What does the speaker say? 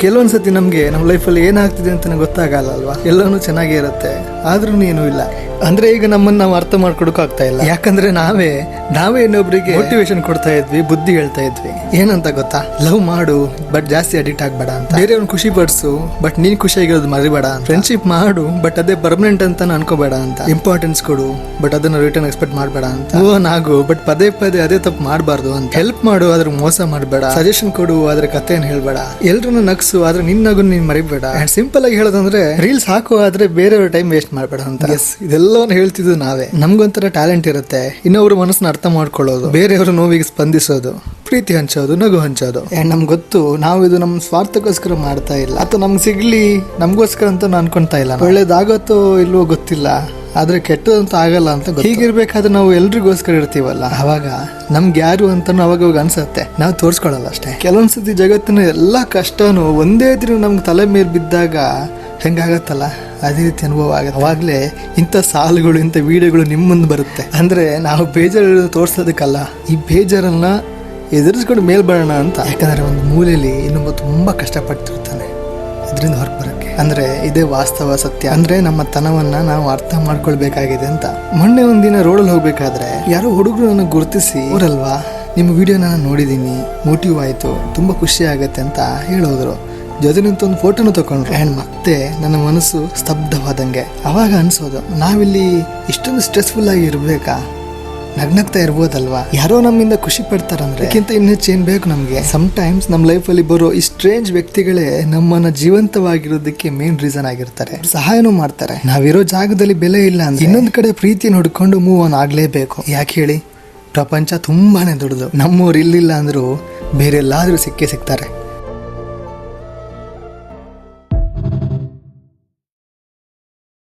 ಕೆಲವೊಂದ್ಸತಿ ನಮ್ಗೆ ನಮ್ಮ ಲೈಫಲ್ಲಿ ಏನಾಗ್ತಿದೆ ಅಂತ ಗೊತ್ತಾಗಲ್ಲ ಅಲ್ವಾ? ಎಲ್ಲಾನು ಚೆನ್ನಾಗೇ ಇರುತ್ತೆ. ಆದ್ರೂ ಏನೂ ಇಲ್ಲ. ಅಂದ್ರೆ ಈಗ ನಮ್ಮನ್ನ ನಾವು ಅರ್ಥ ಮಾಡ್ಕೊಡಕ್ ಆಗ್ತಾ ಇಲ್ಲ. ಯಾಕಂದ್ರೆ ನಾವೇ ನಾವೇ ಇನ್ನೊಬ್ರಿಗೆ ಮೋಟಿವೇಶನ್ ಕೊಡ್ತಾ ಇದ್ವಿ ಬುದ್ಧಿ ಹೇಳ್ತಾ ಇದ್ವಿ. ಏನಂತ ಗೊತ್ತಾ? ಲವ್ ಮಾಡು ಬಟ್ ಜಾಸ್ತಿ ಅಡಿಕ್ಟ್ ಆಗ್ಬೇಡ ಅಂತ. ಬೇರೆಯವ್ರನ್ನ ಖುಷಿ ಪಡಿಸು ಬಟ್ ನೀನ್ ಖುಷಿಯಾಗಿರೋದು ಮರಿಬೇಡ ಫ್ರೆಂಡ್ಶಿಪ್ ಮಾಡು ಬಟ್ ಅದೇ ಪರ್ಮನೆಂಟ್ ಅಂತ ಅನ್ಕೋಬೇಡ ಅಂತ. ಇಂಪಾರ್ಟೆನ್ಸ್ ಕೊಡು ಬಟ್ ಅದನ್ನ ರಿಟರ್ನ್ ಎಕ್ಸ್ಪೆಕ್ಟ್ ಮಾಡಬೇಡ ಅಂತ. ನಗು ಆಗು ಬಟ್ ಪದೇ ಪದೇ ಅದೇ ತಪ್ಪು ಮಾಡಬಾರ್ದು ಅಂತ. ಹೆಲ್ಪ್ ಮಾಡು ಆದ್ರೆ ಮೋಸ ಮಾಡಬೇಡ. ಸಜೆಷನ್ ಕೊಡು ಆದ್ರೆ ಏನು ಹೇಳ್ಬೇಡ. ಎಲ್ರನ್ನ ನಗ್ಸು ಆದ್ರೆ ನಿನ್ನ ನಗು ನೀನ್ ಮರಿಬೇಡ. ಅಂಡ್ ಸಿಂಪಲ್ ಆಗಿ ಹೇಳೋದಂದ್ರೆ ರೀಲ್ಸ್ ಹಾಕು ಆದ್ರೆ ಬೇರೆಯವ್ರ ಟೈಮ್ ವೇಸ್ಟ್ ಮಾಡಬೇಡ ಅಂತ. ಎಸ್ ಇದೆಲ್ಲವನ್ನು ಹೇಳ್ತಿದ್ದು ನಾವೇ. ನಮ್ಗೊಂಥರ ಟ್ಯಾಲೆಂಟ್ ಇರುತ್ತೆ. ಇನ್ನೊಬ್ರ ಮನಸ್ಸನ್ನ ಅರ್ಥ ಮಾಡ್ಕೊಳ್ಳೋದು. ಬೇರೆಯವ್ರ ನೋವಿಗೆ ಸ್ಪಂದಿಸೋದು. ಪ್ರೀತಿ ಹಂಚೋದು ನಗು ಹಂಚೋದು. ಅಂಡ್ ನಮ್ಗೆ ಗೊತ್ತು? ನಾವು ಇದು ನಮ್ಮ ಸ್ವಾರ್ಥಕ್ಕೋಸ್ಕರ ಮಾಡ್ತಾ ಇಲ್ಲ. ಅಥವಾ ನಮ್ಗೆ ಸಿಗ್ಲಿ ನಮಗೋಸ್ಕರ ಅಂತ ನಾನು ಅನ್ಕೊಂತಾ ಇಲ್ಲ ಒಳ್ಳೇದಾಗತ್ತೋ ಇಲ್ವೋ ಗೊತ್ತಿಲ್ಲ. ಆದ್ರೆ ಕೆಟ್ಟದಂತ ಆಗಲ್ಲ ಅಂತ. ಹೀಗಿರ್ಬೇಕಾದ್ರೆ ನಾವು ಎಲ್ರಿಗೋಸ್ಕರ ಇರ್ತೀವಲ್ಲ? ಅವಾಗ ನಮ್ಗೆ ಯಾರು ಅಂತ ಅವಾಗ ಅವಾಗ ಅನ್ಸತ್ತೆ. ನಾವು ತೋರ್ಸ್ಕೊಳಲ್ಲ ಅಷ್ಟೇ. ಕೆಲವೊಂದ್ಸತಿ ಜಗತ್ತಿನ ಎಲ್ಲಾ ಕಷ್ಟನೂ ಒಂದೇ ದಿನ ನಮ್ಗೆ ತಲೆ ಮೇಲೆ ಬಿದ್ದಾಗ ಹೆಂಗಾಗತ್ತಲ್ಲ? ಅದೇ ರೀತಿ ಅನುಭವ ಆಗುತ್ತೆ. ಅವಾಗಲೇ ಇಂಥ ಸಾಲುಗಳು, ಇಂಥ ವಿಡಿಯೋಗಳು ನಿಮ್ಮ ಮುಂದೆ ಬರುತ್ತೆ. ಅಂದ್ರೆ ನಾವು ಬೇಜಾರು ತೋರ್ಸೋದಕ್ಕಲ್ಲ, ಈ ಬೇಜಾರನ್ನು ಎದುರಿಸ್ಕೊಂಡು ಮೇಲ್ ಬರೋಣ ಅಂತ. ಯಾಕಂದರೆ ಒಂದು ಮೂಲೆಯಲ್ಲಿ ಇನ್ನೊಬ್ಬ ತುಂಬಾ ಕಷ್ಟಪಡ್ತಿರ್ತಾನೆ ಇದರಿಂದ ಹೊರಗೆ ಬರೋಕ್ಕೆ. ಅಂದ್ರೆ ಇದೇ ವಾಸ್ತವ ಸತ್ಯ. ಅಂದ್ರೆ ನಮ್ಮ ತನವನ್ನು ನಾವು ಅರ್ಥ ಮಾಡ್ಕೊಳ್ಬೇಕಾಗಿದೆ ಅಂತ. ಮೊನ್ನೆ ಒಂದಿನ ರೋಡಲ್ಲಿ ಹೋಗ್ಬೇಕಾದ್ರೆ ಯಾರೋ ಹುಡುಗರು ನನಗೆ ಗುರುತಿಸಿ, ಅವರಲ್ವಾ, ನಿಮ್ಮ ವಿಡಿಯೋನ ನೋಡಿದ್ದೀನಿ ಮೋಟಿವ್ ಆಯಿತು, ತುಂಬ ಖುಷಿ ಆಗುತ್ತೆ ಅಂತ ಹೇಳೋದ್ರು ಜೊತೆ ನಿಂತು ಒಂದು ಫೋಟೋನು ತಗೊಂಡ್ರು. ಅಂಡ್ ಮತ್ತೆ? ನನ್ನ ಮನಸ್ಸು ಸ್ತಬ್ಧವಾದಂಗೆ. ಅವಾಗ ಅನ್ಸೋದು, ನಾವಿಲ್ಲಿ ಇಷ್ಟೊಂದು ಸ್ಟ್ರೆಸ್ಫುಲ್ ಆಗಿ ಇರ್ಬೇಕಾ? ನಗ್ನಗ್ತಾ ಇರ್ಬೋದಲ್ವಾ? ಯಾರೋ ನಮ್ಮಿಂದ ಖುಷಿ ಪಡ್ತಾರಂದ್ರೆ, ಅದಕ್ಕಿಂತ ಇನ್ನು ಏನ್ ಬೇಕು ನಮಗೆ? ಸಮ್ ಟೈಮ್ಸ್ ನಮ್ಮ ಲೈಫ್ ಅಲ್ಲಿ ಬರೋ ಈ ಸ್ಟ್ರೇಂಜ್ ವ್ಯಕ್ತಿಗಳೇ ನಮ್ಮನ್ನ ಜೀವಂತವಾಗಿರೋದಕ್ಕೆ ಮೇನ್ ರೀಸನ್ ಆಗಿರ್ತಾರೆ. ಸಹಾಯನೂ ಮಾಡ್ತಾರೆ. ನಾವಿರೋ ಜಾಗದಲ್ಲಿ ಬೆಲೆ ಇಲ್ಲ ಅಂದ್ರೆ ಇನ್ನೊಂದ್ ಕಡೆ ಪ್ರೀತಿ ನೋಡ್ಕೊಂಡು ಮೂವ್ ಆನ್ ಆಗ್ಲೇಬೇಕು. ಯಾಕೆ ಹೇಳಿ? ಪ್ರಪಂಚ ತುಂಬಾನೇ ದೊಡ್ಡದು. ನಮ್ಮೂರು ಇಲ್ಲಿಲ್ಲ ಅಂದ್ರೂ ಬೇರೆ ಎಲ್ಲಾದ್ರೂ ಸಿಕ್ಕೇ ಸಿಗ್ತಾರೆ.